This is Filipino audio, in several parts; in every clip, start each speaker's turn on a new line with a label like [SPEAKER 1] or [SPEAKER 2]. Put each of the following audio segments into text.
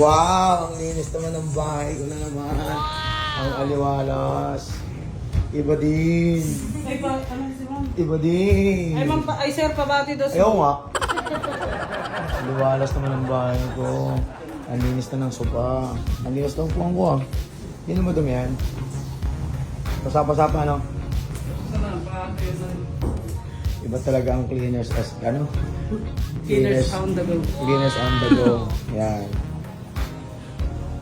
[SPEAKER 1] Wow! Ang linis naman ng bahay ko na naman. Wow. Ang aliwalas. Iba din.
[SPEAKER 2] Ay, ba, ano si ma'am?
[SPEAKER 1] Iba din.
[SPEAKER 2] Ay, ma'am, ay sir, pabati daw
[SPEAKER 1] Ayaw nga. aliwalas naman ang bahay ko. Ang linis na ng sopa. Ang linis na upuan ko ah. Hindi na madumi yan. Pasapa-sapa ano? Iba talaga ang cleaners as ano?
[SPEAKER 2] Cleaners, cleaners on the go.
[SPEAKER 1] Cleaners on the go. Yan.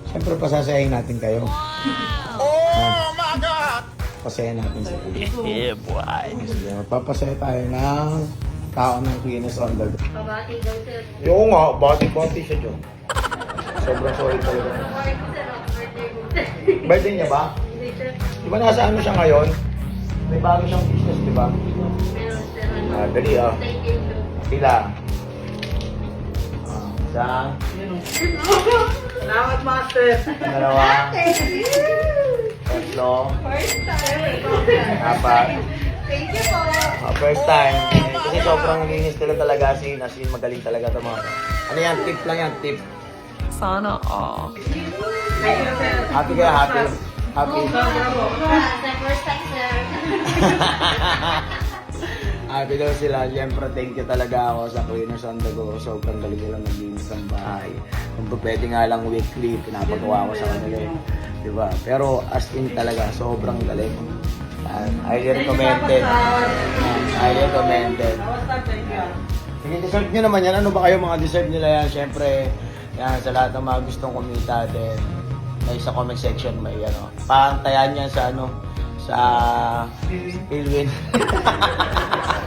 [SPEAKER 1] Siyempre pasasayahin natin kayo. Oh my God! Pasayahin natin sa Yeah, boy. Sige, magpapasaya tayo ng tao ng cleaners on the go.
[SPEAKER 3] Pabati daw sir.
[SPEAKER 1] Oo nga, bati-bati siya dyan. Sobrang sorry talaga.
[SPEAKER 3] Sorry po sir, happy birthday po sir.
[SPEAKER 1] Birthday niya ba?
[SPEAKER 3] Hindi sir,
[SPEAKER 1] Di ba nasa ano siya ngayon? May bago siyang business, di ba?
[SPEAKER 3] meron sir. ano.
[SPEAKER 1] Ah, dali ah.
[SPEAKER 3] Thank you sir.
[SPEAKER 1] Pila? Ah, isa,
[SPEAKER 2] Salamat, master.
[SPEAKER 1] dalawa,
[SPEAKER 3] Thank you.
[SPEAKER 1] tatlo,
[SPEAKER 3] First time.
[SPEAKER 1] apat.
[SPEAKER 3] Thank you po.
[SPEAKER 1] Ah, first time. Kasi sobrang linis nila talaga as in, as in magaling talaga ito mga. Ano yan? Tip lang yan, tip.
[SPEAKER 2] Sana all.
[SPEAKER 1] Happy kaya, happy. Happy. Happy daw sila. Siyempre, thank you talaga ako sa Cleaners on the Go. Sobrang galing nilang naglinis ng bahay. Kung pwede nga lang weekly, pinapagawa ko sa kanila eh. Diba? Pero as in talaga, sobrang galing. Yan. highly recommended. Yan. Highly recommended. Sige, deserve nyo naman yan. Ano ba kayo mga deserve nila yan? Siyempre, yan, sa lahat ng mga gustong kumita din. May sa comment section may ano. Pantayan yan sa ano, sa Philwin.